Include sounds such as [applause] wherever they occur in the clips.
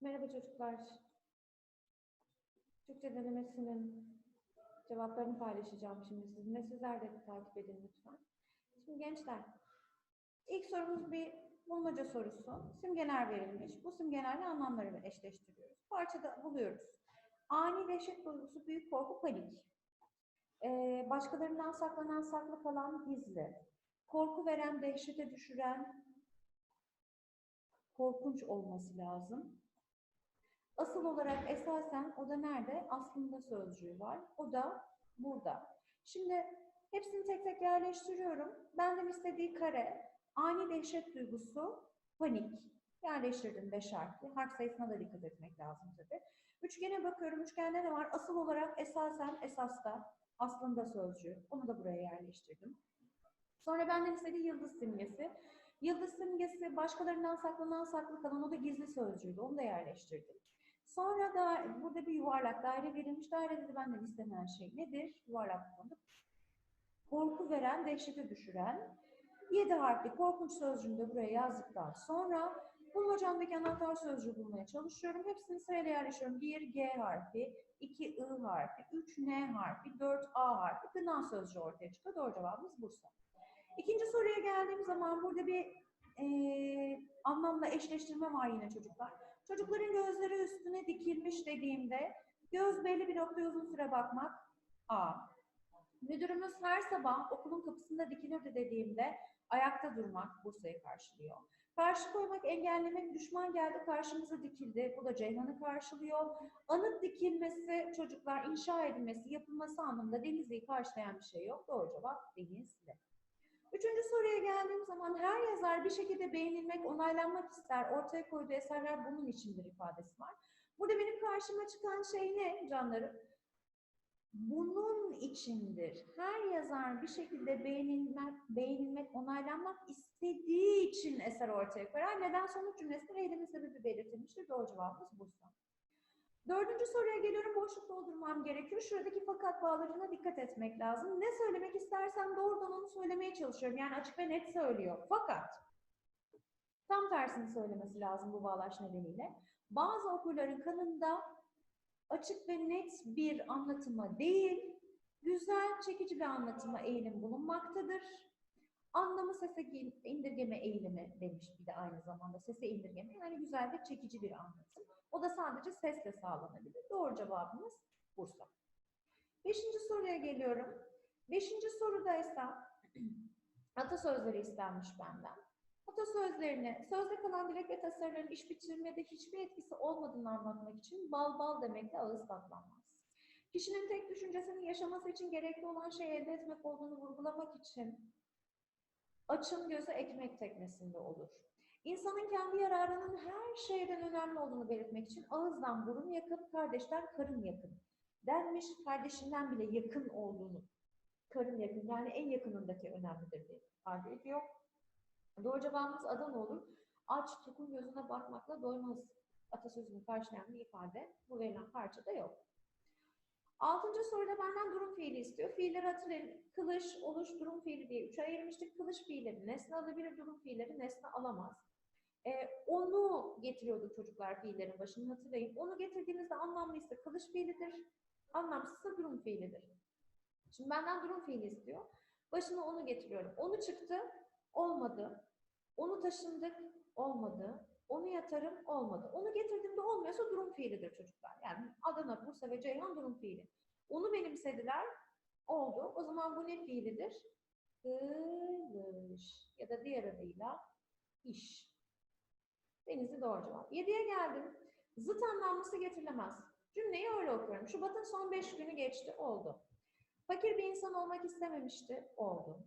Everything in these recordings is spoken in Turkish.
Merhaba çocuklar. Türkçe denemesinin cevaplarını paylaşacağım şimdi sizinle. Sizler de takip edin lütfen. Şimdi gençler, ilk sorumuz bir bulmaca sorusu. Simgeler verilmiş. Bu simgelerle anlamları eşleştiriyoruz. Parçada buluyoruz. Ani dehşet duygusu, büyük korku, panik. Ee, başkalarından saklanan, saklı kalan, gizli. Korku veren, dehşete düşüren, korkunç olması lazım. Asıl olarak esasen o da nerede? Aslında sözcüğü var. O da burada. Şimdi hepsini tek tek yerleştiriyorum. Benden istediği kare, ani dehşet duygusu, panik. Yerleştirdim beş harfli. Harf sayısına da dikkat etmek lazım tabii. Üçgene bakıyorum. Üçgende ne var? Asıl olarak esasen, esasta, aslında sözcüğü. Onu da buraya yerleştirdim. Sonra benden istediği yıldız simgesi. Yıldız simgesi başkalarından saklanan saklı kalan o da gizli sözcüğüydü. Onu da yerleştirdim. Sonra da burada bir yuvarlak daire verilmiş. Dairede de benden istenen şey nedir? Yuvarlak kullandık. Korku veren, dehşete düşüren. Yedi harfli korkunç sözcüğünü de buraya yazdıktan sonra bulmacamdaki anahtar sözcüğü bulmaya çalışıyorum. Hepsini sırayla yerleştiriyorum. Bir G harfi, iki I harfi, üç N harfi, dört A harfi. Gınan sözcüğü ortaya çıkıyor. Doğru cevabımız Bursa. İkinci soruya geldiğim zaman burada bir eee anlamla eşleştirme var yine çocuklar. Çocukların gözleri üstüne dikilmiş dediğimde göz belli bir noktaya uzun süre bakmak A. Müdürümüz her sabah okulun kapısında dikilirdi dediğimde ayakta durmak Bursa'yı karşılıyor. Karşı koymak, engellemek, düşman geldi karşımıza dikildi. Bu da Ceyhan'ı karşılıyor. Anıt dikilmesi, çocuklar inşa edilmesi, yapılması anlamında Denizli'yi karşılayan bir şey yok. Doğru cevap Denizli. Üçüncü soruya geldiğim zaman her yazar bir şekilde beğenilmek, onaylanmak ister. Ortaya koyduğu eserler bunun içindir ifadesi var. Burada benim karşıma çıkan şey ne canlarım? Bunun içindir. Her yazar bir şekilde beğenilmek, beğenilmek, onaylanmak istediği için eser ortaya koyar. Neden sonuç cümlesinde eylemi sebebi belirtilmiştir. Doğru cevabımız Bursa. Dördüncü soruya geliyorum. Boşluk doldurmam gerekiyor. Şuradaki fakat bağlarına dikkat etmek lazım. Ne söylemek istersem doğrudan onu söylemeye çalışıyorum. Yani açık ve net söylüyor. Fakat tam tersini söylemesi lazım bu bağlaç nedeniyle. Bazı okurların kanında açık ve net bir anlatıma değil, güzel, çekici bir anlatıma eğilim bulunmaktadır. Anlamı sese indirgeme eğilimi demiş bir de aynı zamanda sese indirgeme yani güzel ve çekici bir anlatım. O da sadece sesle sağlanabilir. Doğru cevabımız Bursa. Beşinci soruya geliyorum. Beşinci soruda ise [clears throat] atasözleri istenmiş benden. Atasözlerini, sözde kalan dilek ve tasarıların iş bitirmede hiçbir etkisi olmadığını anlatmak için bal bal demekle ağız tatlanmaz. Kişinin tek düşüncesinin yaşaması için gerekli olan şeyi elde etmek olduğunu vurgulamak için açın gözü ekmek teknesinde olur. İnsanın kendi yararının her şeyden önemli olduğunu belirtmek için ağızdan burun yakın, kardeşten karın yakın. Denmiş, kardeşinden bile yakın olduğunu, karın yakın yani en yakınındaki önemlidir diye ifade ediyor. Doğru cevabımız Adana olur. Aç, tokun gözüne bakmakla doymaz atasözünü karşılayan bir ifade bu verilen parçada yok. Altıncı soruda benden durum fiili istiyor. Fiilleri hatırlayın. Kılış, oluş, durum fiili diye üçe ayırmıştık. Kılış fiilleri nesne alabilir, durum fiilleri nesne alamaz. Ee, onu getiriyorduk çocuklar fiillerin başını hatırlayın. Onu getirdiğinizde anlamlıysa kılış fiilidir, anlamsızsa durum fiilidir. Şimdi benden durum fiili istiyor. Başına onu getiriyorum. Onu çıktı, olmadı. Onu taşındık, olmadı. Onu yatarım, olmadı. Onu getirdiğimde olmuyorsa durum fiilidir çocuklar. Yani Adana, Bursa ve Ceyhan durum fiili. Onu benimsediler, oldu. O zaman bu ne fiilidir? Kılış ya da diğer adıyla iş. Denizli doğru cevap. 7'ye geldim. Zıt anlamlısı getirilemez. Cümleyi öyle okuyorum. Şubat'ın son 5 günü geçti, oldu. Fakir bir insan olmak istememişti, oldu.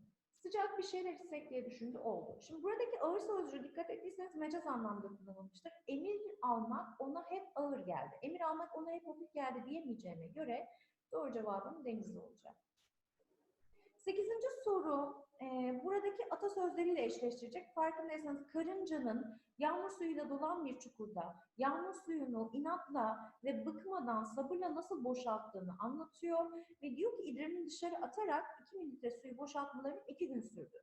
Sıcak bir şeyler içsek diye düşündü, oldu. Şimdi buradaki ağır sözcüğü dikkat ettiyseniz mecaz anlamda kullanılmıştır. Emir almak ona hep ağır geldi. Emir almak ona hep hafif geldi diyemeyeceğime göre doğru cevabım denizli olacak. Sekizinci soru, e, buradaki atasözleriyle eşleştirecek. Farkındaysanız karıncanın yağmur suyuyla dolan bir çukurda yağmur suyunu inatla ve bıkmadan sabırla nasıl boşalttığını anlatıyor ve diyor ki idranını dışarı atarak 2 mililitre suyu boşaltmaları 2 gün sürdü.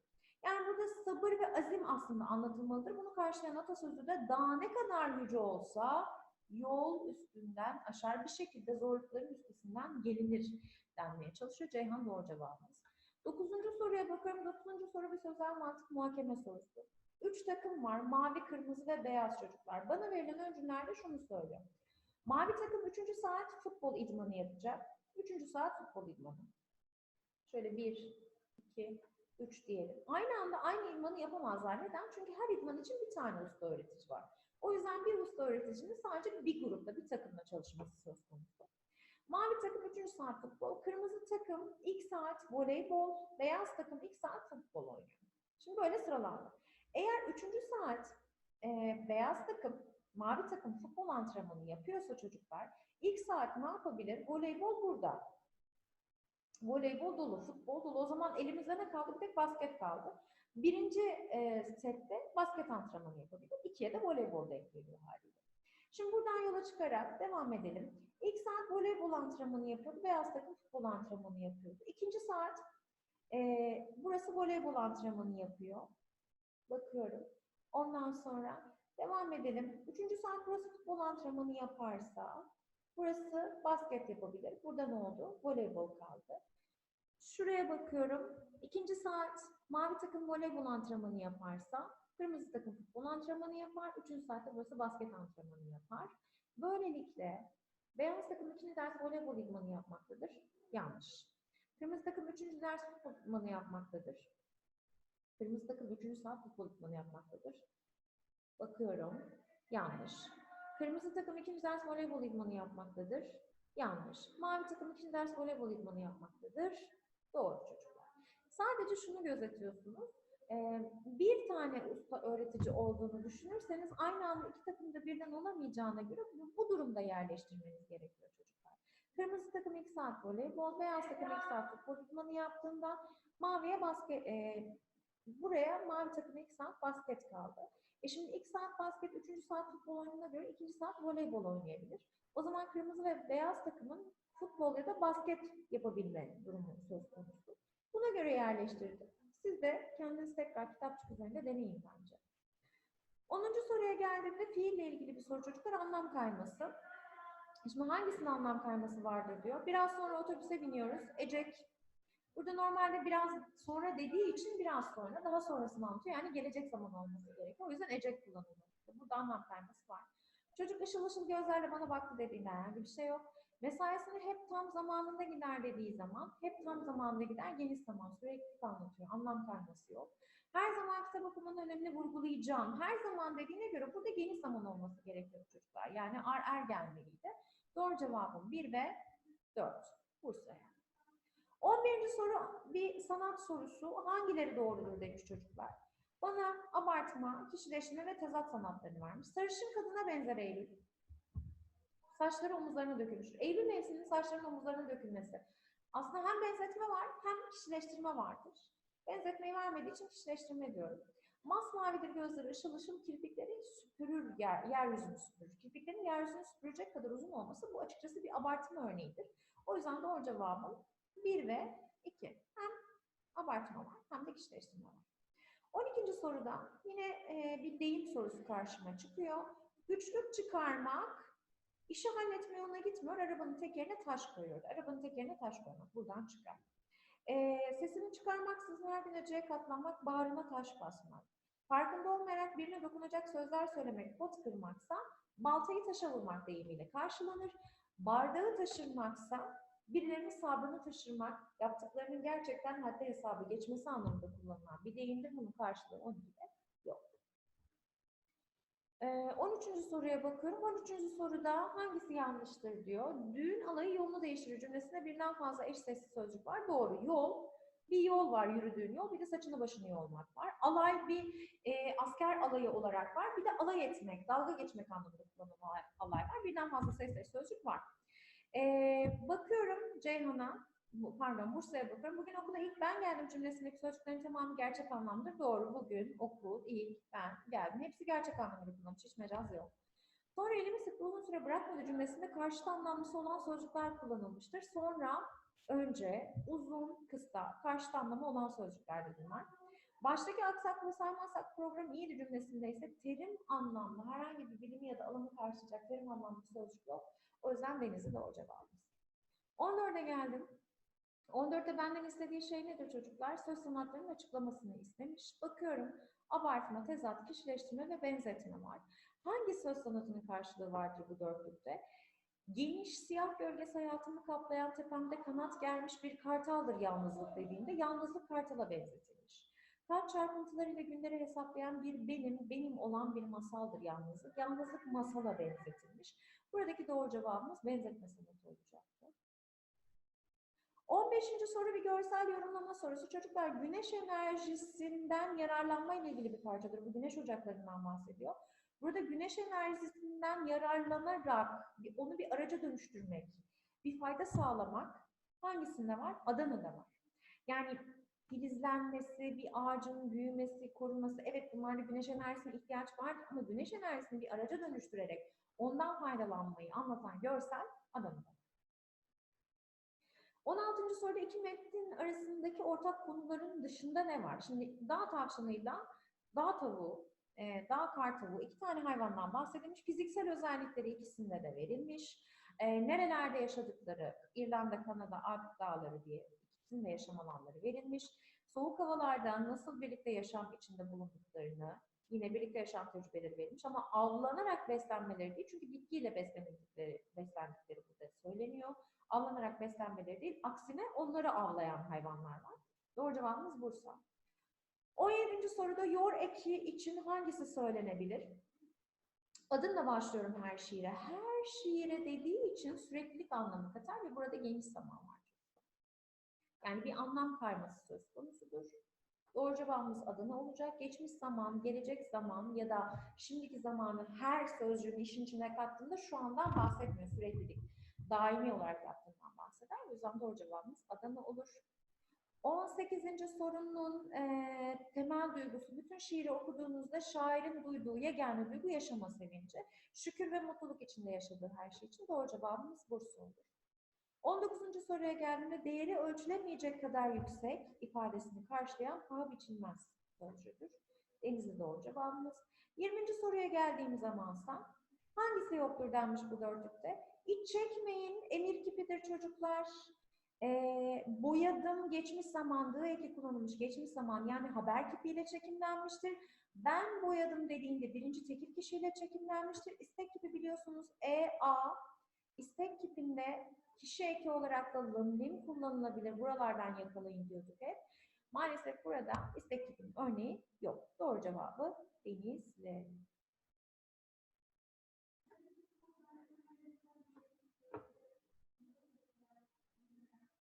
Yani burada sabır ve azim aslında anlatılmalıdır. Bunu karşılayan atasözü de daha ne kadar yüce olsa yol üstünden aşar bir şekilde zorlukların üstesinden gelinir denmeye çalışıyor. Ceyhan doğru cevabımız. Dokuzuncu soruya bakıyorum. Dokuzuncu soru bir sözel mantık muhakeme sorusu. Üç takım var. Mavi, kırmızı ve beyaz çocuklar. Bana verilen öncülerde şunu söylüyor. Mavi takım üçüncü saat futbol idmanı yapacak. Üçüncü saat futbol idmanı. Şöyle bir, iki, üç diyelim. Aynı anda aynı idmanı yapamazlar. Neden? Çünkü her idman için bir tane usta öğretici var. O yüzden bir usta öğreticinin sadece bir grupta, bir takımla çalışması söz konusu. Mavi takım 3. saat futbol, kırmızı takım ilk saat voleybol, beyaz takım ilk saat futbol oynuyor. Şimdi böyle sıralandı. Eğer 3. saat e, beyaz takım, mavi takım futbol antrenmanı yapıyorsa çocuklar, ilk saat ne yapabilir? Voleybol burada. Voleybol dolu, futbol dolu. O zaman elimizde ne kaldı? Bir tek basket kaldı. Birinci e, sette basket antrenmanı yapabilir. İkiye de voleybol denk geliyor haliyle. Şimdi buradan yola çıkarak devam edelim. İlk saat voleybol antrenmanı yapıyordu. Beyaz takım futbol antrenmanı yapıyordu. İkinci saat e, burası voleybol antrenmanı yapıyor. Bakıyorum. Ondan sonra devam edelim. Üçüncü saat burası futbol antrenmanı yaparsa burası basket yapabilir. Burada ne oldu? Voleybol kaldı. Şuraya bakıyorum. İkinci saat mavi takım voleybol antrenmanı yaparsa kırmızı takım futbol antrenmanı yapar. Üçüncü saatte burası basket antrenmanı yapar. Böylelikle beyaz takım ikinci ders voleybol idmanı yapmaktadır. Yanlış. Kırmızı takım üçüncü ders futbol idmanı yapmaktadır. Kırmızı takım üçüncü saat futbol idmanı yapmaktadır. Bakıyorum. Yanlış. Kırmızı takım ikinci ders voleybol idmanı yapmaktadır. Yanlış. Mavi takım ikinci ders voleybol idmanı yapmaktadır. Doğru çocuklar. Sadece şunu gözetiyorsunuz. Bir tane usta öğretici olduğunu düşünürseniz aynı anda iki takımda birden olamayacağına göre bu, durumda yerleştirmeniz gerekiyor çocuklar. Kırmızı takım ilk saat voleybol, beyaz takım ilk saat futbol idmanı yaptığında maviye basket, e, buraya mavi takım ilk saat basket kaldı. E şimdi ilk saat basket, üçüncü saat futbol oyununa göre ikinci saat voleybol oynayabilir. O zaman kırmızı ve beyaz takımın futbol ya da basket yapabilme durumu söz konusu. Buna göre yerleştirdim. Tekrar kitapçık üzerinde deneyin bence. 10. soruya geldiğimde fiille ilgili bir soru çocuklar anlam kayması. Şimdi hangisinin anlam kayması vardır diyor. Biraz sonra otobüse biniyoruz. Ecek. Burada normalde biraz sonra dediği için biraz sonra daha sonrasını anlatıyor. Yani gelecek zaman olması gerekiyor. O yüzden ecek kullanılmaktadır. Burada anlam kayması var. Çocuk ışıl ışıl gözlerle bana baktı dediğinde herhangi bir şey yok. Mesaisini hep tam zamanında gider dediği zaman, hep tam zamanında gider, geniş zaman, sürekli anlatıyor, anlam kayması yok. Her zaman kitap okumanın önemini vurgulayacağım. Her zaman dediğine göre burada geniş zaman olması gerekiyor çocuklar. Yani ar er gelmeliydi. Doğru cevabım 1 ve 4. Bursa yani. 11. soru bir sanat sorusu. Hangileri doğrudur demiş çocuklar. Bana abartma, kişileştirme ve tezat sanatlarını vermiş. Sarışın kadına benzer Eylül. Saçları omuzlarına dökülmüş. Eylül mevsiminin saçlarının omuzlarına dökülmesi. Aslında hem benzetme var hem kişileştirme vardır. Benzetmeyi vermediği için kişileştirme diyorum. Masmavidir gözleri, ışıl ışıl kirpikleri süpürür, yer, yeryüzünü süpürür. Kirpiklerin yeryüzünü süpürecek kadar uzun olması bu açıkçası bir abartma örneğidir. O yüzden doğru cevabım 1 ve 2. Hem abartma var hem de kişileştirme var. 12. soruda yine e, bir deyim sorusu karşıma çıkıyor. Güçlük çıkarmak işi halletme yoluna gitmiyor. Arabanın tekerine taş koyuyor. Arabanın tekerine taş koymak. Buradan çıkar. E, sesini çıkarmaksızın her gün acıya katlanmak, bağrına taş basmak. Farkında olmayarak birine dokunacak sözler söylemek, pot kırmaksa baltayı taşa vurmak deyimiyle karşılanır. Bardağı taşırmaksa birilerinin sabrını taşırmak, yaptıklarının gerçekten haddi hesabı geçmesi anlamında kullanılan bir deyimdir. Bunun karşılığı 12'de yok. Ee, 13. soruya bakıyorum. 13. soruda hangisi yanlıştır diyor. Düğün alayı yolunu değiştirir cümlesinde birden fazla eş sesli sözcük var. Doğru. Yol, bir yol var yürüdüğün yol, bir de saçını başını yolmak var. Alay bir e, asker alayı olarak var. Bir de alay etmek, dalga geçmek anlamında kullanılan alay var. Birden fazla sesli sözcük var. Ee, bakıyorum Ceyhan'a, pardon Bursa'ya bakıyorum. Bugün okula ilk ben geldim cümlesindeki sözcüklerin tamamı gerçek anlamdır. Doğru. Bugün, okul, ilk, ben geldim. Hepsi gerçek anlamda kullanılmış. Hiç mecaz yok. Sonra elimi sıktı uzun süre bırakmadı cümlesinde karşıt anlamlısı olan sözcükler kullanılmıştır. Sonra, önce, uzun, kısa, karşıt anlamı olan sözcükler de bunlar. Baştaki aksak ve saymazsak program iyiydi cümlesinde ise terim anlamlı herhangi bir bilimi ya da alanı karşılayacak terim anlamlı sözcük yok. O yüzden Denizli doğru cevabımız. 14'e geldim. 14'te benden istediği şey nedir çocuklar? Söz sanatlarının açıklamasını istemiş. Bakıyorum abartma, tezat, kişileştirme ve benzetme var. Hangi söz sanatının karşılığı vardır bu dörtlükte? Geniş siyah gölgesi hayatımı kaplayan tepemde kanat germiş bir kartaldır yalnızlık dediğinde yalnızlık kartala benzetilmiş. Kalp çarpıntılarıyla günleri hesaplayan bir benim, benim olan bir masaldır yalnızlık. Yalnızlık masala benzetilmiş. Buradaki doğru cevabımız benzetme sanatı olacaktı. 15. soru bir görsel yorumlama sorusu. Çocuklar güneş enerjisinden yararlanma ile ilgili bir parçadır. Bu güneş ocaklarından bahsediyor. Burada güneş enerjisinden yararlanarak onu bir araca dönüştürmek, bir fayda sağlamak hangisinde var? Adana'da var. Yani filizlenmesi, bir ağacın büyümesi, korunması, evet bunlarda güneş enerjisine ihtiyaç var ama güneş enerjisini bir araca dönüştürerek ondan faydalanmayı anlatan görsel Adana'da. 16. soruda iki metnin arasındaki ortak konuların dışında ne var? Şimdi dağ tavşanıyla dağ tavuğu, e, dağ kartavuğu iki tane hayvandan bahsedilmiş. Fiziksel özellikleri ikisinde de verilmiş. E, nerelerde yaşadıkları, İrlanda, Kanada, Alp dağları diye ikisinde yaşam alanları verilmiş. Soğuk havalarda nasıl birlikte yaşam içinde bulunduklarını, yine birlikte yaşam tecrübeleri verilmiş ama avlanarak beslenmeleri değil çünkü bitkiyle beslendikleri, beslendikleri burada söyleniyor avlanarak beslenmeleri değil, aksine onları avlayan hayvanlar var. Doğru cevabımız Bursa. 17. soruda yor eki için hangisi söylenebilir? Adımla başlıyorum her şiire. Her şiire dediği için süreklilik anlamı katar ve burada geniş zaman var. Yani bir anlam kayması söz konusudur. Doğru cevabımız Adana olacak. Geçmiş zaman, gelecek zaman ya da şimdiki zamanı her sözcüğün işin içine kattığında şu andan bahsetmiyor süreklilik daimi olarak yaptığından bahseder. O yüzden doğru cevabımız Adana olur. 18. sorunun eee, temel duygusu, bütün şiiri okuduğunuzda şairin duyduğu yegane duygu yaşama sevinci. Şükür ve mutluluk içinde yaşadığı her şey için doğru cevabımız Bursa olur. 19. soruya geldiğimde değeri ölçülemeyecek kadar yüksek ifadesini karşılayan paha biçilmez sözcüğüdür. Denizli doğru cevabımız. 20. soruya geldiğimiz zamansa hangisi yoktur denmiş bu dörtlükte? İç çekmeyin, emir kipidir çocuklar. Ee, boyadım, geçmiş zamandığı eki kullanılmış geçmiş zaman yani haber kipiyle çekimlenmiştir. Ben boyadım dediğinde birinci tekil kişiyle çekimlenmiştir. İstek kipi biliyorsunuz E, A. İstek kipinde kişi eki olarak da lim kullanılabilir. Buralardan yakalayın diyorduk hep. Maalesef burada istek kipinin örneği yok. Doğru cevabı Denizli.